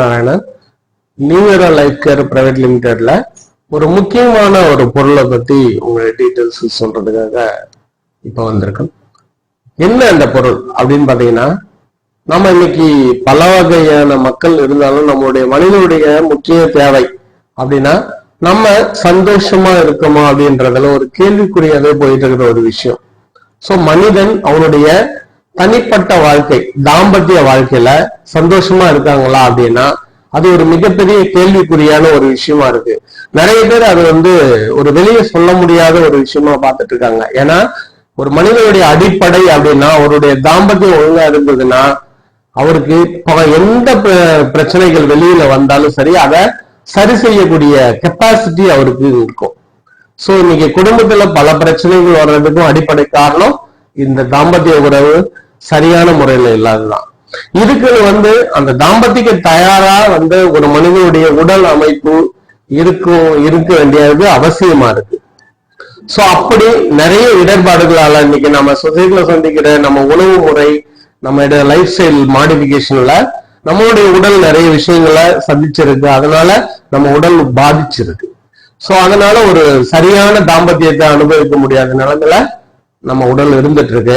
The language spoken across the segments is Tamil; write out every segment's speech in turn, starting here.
Narayanan Neura life care private லிமிடெட்ல ஒரு முக்கியமான ஒரு பொருளை பத்தி உங்க டீட்டெயில்ஸ் சொல்றதுக்காக இப்ப வந்திருக்கோம். என்ன அந்த பொருள் அப்படின்னு பாத்தீங்கன்னா நம்ம இன்னைக்கு பல வகையான மக்கள் இருந்தாலும் நம்மளுடைய மனிதனுடைய முக்கிய தேவை அப்படின்னா நம்ம சந்தோஷமா இருக்கோமா அப்படின்றதுல ஒரு கேள்விக்குறியாவே போயிட்டு இருக்கிற ஒரு விஷயம். சோ மனிதன் அவனுடைய தனிப்பட்ட வாழ்க்கை தாம்பத்திய வாழ்க்கையில சந்தோஷமா இருக்காங்களா அப்படின்னா அது ஒரு மிகப்பெரிய கேள்விக்குறியான ஒரு விஷயமா இருக்கு. நிறைய பேர் அது வந்து ஒரு வெளியே சொல்ல முடியாத ஒரு விஷயமா பார்த்துட்டு இருக்காங்க. ஏன்னா ஒரு மனிதனுடைய அடிப்படை அப்படின்னா அவருடைய தாம்பத்தியம் ஒழுங்கா இருந்ததுன்னா அவருக்கு எந்த பிர- பிரச்சனைகள் வெளியில வந்தாலும் சரி அதை சரி செய்யக்கூடிய கெப்பாசிட்டி அவருக்கு இருக்கும். சோ இன்னைக்கு குடும்பத்துல பல பிரச்சனைகள் வர்றதுக்கும் அடிப்படை காரணம் இந்த தாம்பத்திய உறவு சரியான முறையில இல்லாததுதான். இதுக்கு வந்து அந்த தாம்பத்திக்கு தயாரா வந்து ஒரு மனிதனுடைய உடல் அமைப்பு இருக்கும் இருக்க வேண்டியது அவசியமா இருக்கு. சோ அப்படி நிறைய இடர்பாடுகளால இன்னைக்கு நம்ம சொசைட்டில சந்திக்கிற நம்ம உணவு முறை நம்ம லைஃப் ஸ்டைல் மாடிபிகேஷன்ல நம்மளுடைய உடல் நிறைய விஷயங்களை சந்திச்சிருக்கு. அதனால நம்ம உடல் பாதிச்சிருக்கு. சோ அதனால ஒரு சரியான தாம்பத்தியத்தை அனுபவிக்க முடியாத நிலைமையில நம்ம உடல் இருந்துட்டு இருக்கு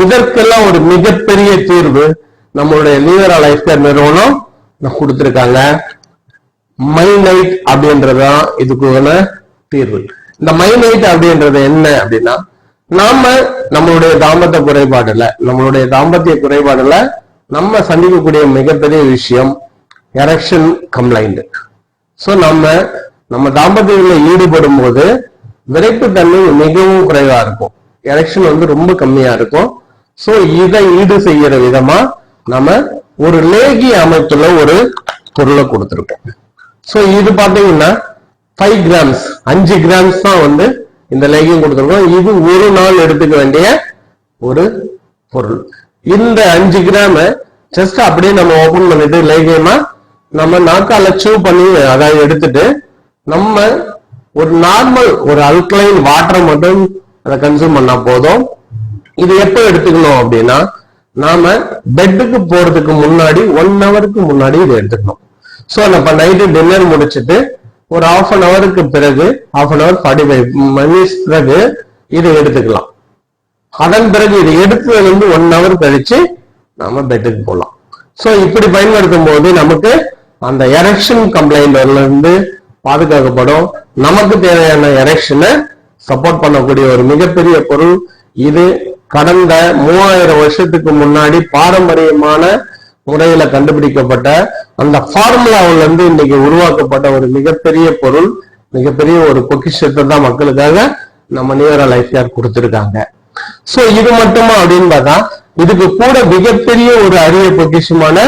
இதற்கெல்லாம் ஒரு மிகப்பெரிய தீர்வு நம்மளுடைய லீவரா லைஃப் கேர் நிறுவனம் கொடுத்திருக்காங்க. மை நைட் அப்படின்றதுதான் இதுக்குள்ள தீர்வு. இந்த மை நைட் அப்படின்றது என்ன அப்படின்னா நாம நம்மளுடைய தாம்பத்திய குறைபாடுல நம்மளுடைய தாம்பத்திய குறைபாடுல நம்ம சந்திக்கக்கூடிய மிகப்பெரிய விஷயம் எரக்ஷன் கம்ப்ளைண்ட் சோ நம்ம நம்ம தாம்பத்தியத்தில் ஈடுபடும் போது விரைப்புத்தன்மை மிகவும் குறைவா இருக்கும். எலெக்ஷன் வந்து ரொம்ப கம்மியா இருக்கும். சோ இதை ஈடு செய்யற விதமா நம்ம ஒரு லேகி அமைப்புல ஒரு பொருளை கொடுத்துருக்கோம். சோ இது பாத்தீங்கன்னா ஃபைவ் கிராம்ஸ் அஞ்சு கிராம்ஸ் தான் வந்து இந்த லேகியம் கொடுத்துருக்கோம். இது ஒரு நாள் எடுத்துக்க வேண்டிய ஒரு பொருள். இந்த அஞ்சு கிராம ஜஸ்ட் அப்படியே நம்ம ஓபன் பண்ணிட்டு லேகியமா நம்ம நாக்கால சூ பண்ணி அதை எடுத்துட்டு நம்ம ஒரு நார்மல் ஒரு அல்கலைன் வாட்டரை மட்டும் அதை கன்சியூம் பண்ணா போதும். இது எப்போ எடுத்துக்கணும் அப்படின்னா நாம பெட்டுக்கு போறதுக்கு முன்னாடி ஒன் ஹவருக்கு முன்னாடி இதை எடுத்துக்கணும். சோ நம்ம நைட்டு டின்னர் முடிச்சிட்டு ஒரு ஆஃப் அன் ஹவருக்கு பிறகு half an hour forty five minutes பிறகு இதை எடுத்துக்கலாம். அதன் பிறகு இதை எடுத்ததுல இருந்து ஒன் ஹவர் கழிச்சு நாம பெட்டுக்கு போகலாம் சோ இப்படி பயன்படுத்தும் போது நமக்கு அந்த எரெக்ஷன் கம்ப்ளைண்ட்ல இருந்து பாதுகாக்கப்படும். நமக்கு தேவையான எரெக்ஷனை சப்போர்ட் பண்ணக்கூடிய ஒரு மிகப்பெரிய பொருள் இது கடந்த மூவாயிரம் வருஷத்துக்கு முன்னாடி பாரம்பரியமான முறையில கண்டுபிடிக்கப்பட்ட அந்த ஃபார்முலாவில இருந்து இன்னைக்கு உருவாக்கப்பட்ட ஒரு மிகப்பெரிய பொருள் மிகப்பெரிய ஒரு பொக்கிஷத்தை தான் மக்களுக்காக நம்ம நியூரா லைஃப் கேர் கொடுத்திருக்காங்க. சோ இது மட்டுமா அப்படின்னு பார்த்தா இதுக்கு கூட மிகப்பெரிய ஒரு அரிய பொக்கிஷமான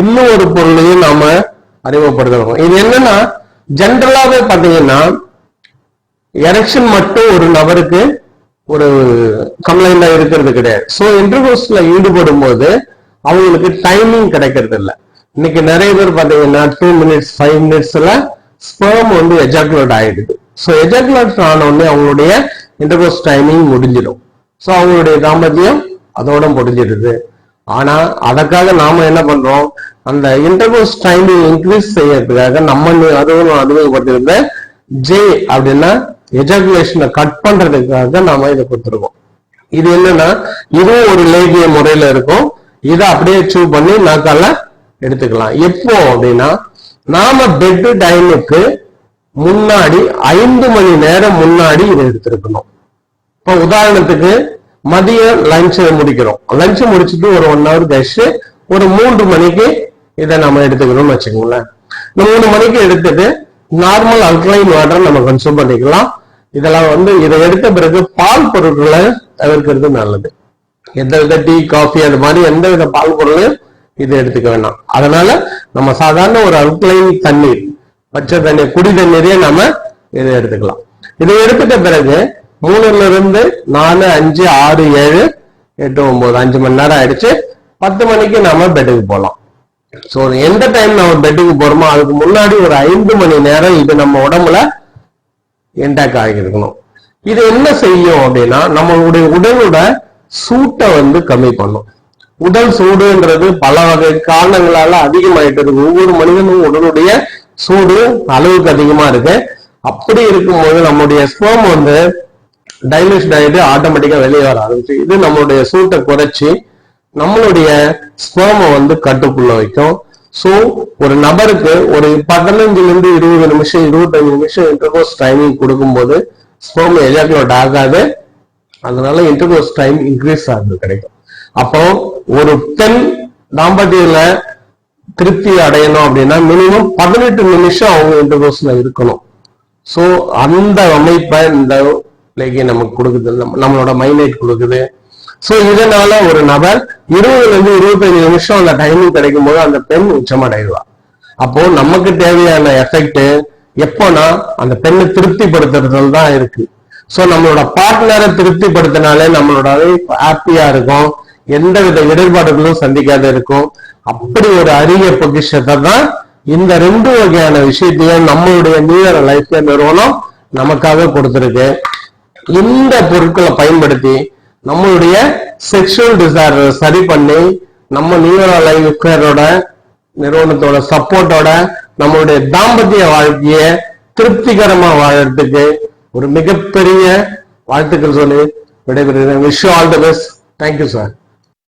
இன்னும் ஒரு பொருளையும் நாம அறிமுகப்படுத்தணும். இது என்னன்னா ஜென்ரலாவே பாத்தீங்கன்னா எரெக்ஷன் மட்டும் ஒரு நபருக்கு ஒரு கம்ப்ளைண்டா இருக்கிறது கிடையாது. ஸோ இன்டர்கோர்ஸ்ல ஈடுபடும் போது அவங்களுக்கு டைமிங் கிடைக்கிறது இல்லை இன்னைக்கு நிறைய பேர் பாத்தீங்கன்னா டூ மினிட்ஸ் ஃபைவ் மினிட்ஸ்ல ஸ்பேம் வந்து எஜாகுலேட் ஆயிடுது. ஸோ எஜாகுலேட் ஆன அவங்களுடைய இன்டர்கோர்ஸ் டைமிங் முடிஞ்சிடும். ஸோ அவங்களுடைய தாம்பத்தியம் அதோட முடிஞ்சிடுது. ஆனா அதற்காக நாம என்ன பண்றோம்? அந்த இன்டர்கோர்ஸ் டைமிங் இன்க்ரீஸ் செய்யறதுக்காக நம்ம நி- அதுவும் அறிமுகப்படுத்திருந்த ஜே அப்படின்னா எஜாகுலேஷனை கட் பண்றதுக்காக நாம இதை கொடுத்துருக்கோம். இது என்னன்னா இதுவும் ஒரு லேகிய முறையில இருக்கும். இதை அப்படியே சூ பண்ணி நாக்கால எடுத்துக்கலாம். எப்போ அப்படின்னா நாம பெட் டைமுக்கு முன்னாடி ஐந்து மணி நேரம் முன்னாடி இதை எடுத்திருக்கணும். இப்போ உதாரணத்துக்கு மதியம் லஞ்ச் முடிக்கிறோம். லஞ்ச் முடிச்சுட்டு ஒரு ஒன் ஹவர் கழிச்சு ஒரு மூன்று மணிக்கு இதை நம்ம எடுத்துக்கணும்னு வச்சுக்கோங்களேன். இந்த மூணு மணிக்கு எடுத்துட்டு நார்மல் அல்கலைன் வாட்டர் நம்ம கன்சூம் பண்ணிக்கலாம். இதெல்லாம் வந்து இதை எடுத்த பிறகு பால் பொருட்களை தவிர்க்கிறது நல்லது. எந்த வித டீ காஃபி அது மாதிரி எந்த வித பால் பொருளையும் இதை எடுத்துக்க வேண்டாம் அதனால நம்ம சாதாரண ஒரு அல்கலைன் தண்ணீர் பச்சை தண்ணீர் குடி தண்ணீரையே நம்ம இதை எடுத்துக்கலாம். இதை எடுத்துட்ட பிறகு மூணுல இருந்து நாலு அஞ்சு ஆறு ஏழு எட்டு ஒன்பது அஞ்சு மணி நேரம் ஆயிடுச்சு. பத்து மணிக்கு நாம பெட்டுக்கு போகலாம் ஸோ எந்த டைம் நம்ம பெட்டுக்கு போறோமோ அதுக்கு முன்னாடி ஒரு ஐந்து மணி நேரம் இது நம்ம உடம்புல இன்டாக்ட் ஆகியிருக்கணும் இது என்ன செய்யும் அப்படின்னா நம்மளுடைய உடலோட சூட்டை வந்து கம்மி பண்ணும். உடல் சூடுன்றது பல வகை காரணங்களால அதிகமாயிட்டு இருக்கு. ஒவ்வொரு மனிதனும் உடலுடைய சூடு அளவுக்கு அதிகமா இருக்கு. அப்படி இருக்கும்போது நம்முடைய ஸ்போம் வந்து டைலூஷன் ஆகிட்டு ஆட்டோமேட்டிக்கா வெளியே வர ஆரம்பிச்சு இது நம்மளுடைய சூட்டை குறைச்சி நம்மளுடைய ஸ்போமை வந்து கட்டுக்குள்ள வைக்கும். சோ ஒரு நபருக்கு ஒரு பதினஞ்சுல இருந்து இருபது நிமிஷம் இருபத்தஞ்சு நிமிஷம் இன்டர்கோர்ஸ் டைமிங் கொடுக்கும்போது ஸ்பேம் எஜாக்குலேட் ஆகாது. அதனால இன்டர்கோர்ஸ் டைம் இன்க்ரீஸ் ஆகுது கிடைக்கும். அப்போ ஒரு பெண் தாம்பத்தியில திருப்தி அடையணும் அப்படின்னா மினிமம் பதினெட்டு நிமிஷம் அவங்க இன்டர்கோர்ஸ்ல இருக்கணும். ஸோ அந்த அமைப்பை இந்த லேகி நமக்கு கொடுக்குது. நம்மளோட மைனேட் கொடுக்குது. சோ இதனால ஒரு நபர் இருபதுல இருந்து இருபத்தஞ்சு நிமிஷம் அந்த டைமிங் கிடைக்கும் போது அந்த பெண் உச்சமடைவா. அப்போ நமக்கு தேவையான எஃபெக்ட் எப்போனா அந்த பெண்ணை திருப்திப்படுத்துறதுல தான் இருக்கு. சோ நம்மளோட பார்ட்னரை திருப்திப்படுத்தினாலே நம்மளோட ஹாப்பியா இருக்கும். எந்தவித இடர்பாடுகளும் சந்திக்காத இருக்கும். அப்படி ஒரு அரிய பொக்கிஷத்தை தான் இந்த ரெண்டு வகையான விஷயத்தையும் நம்மளுடைய நியூ லைஃப்ல நிறுவனம் நமக்காக கொடுத்துருக்கு. இந்த பொருட்களை பயன்படுத்தி நம்மளுடைய செக்ஷுவல் டிசைர் சரி பண்ணி நம்ம நியூ லைவ் கேரோட நிறுவனத்தோட சப்போர்ட்டோட நம்மளுடைய தாம்பத்திய வாழ்க்கைய திருப்திகரமா வாழறதுக்கு ஒரு மிகப்பெரிய வாழ்த்துக்கள் சொல்லி விடைபெறுகிறேன். Wish all the best thank you sir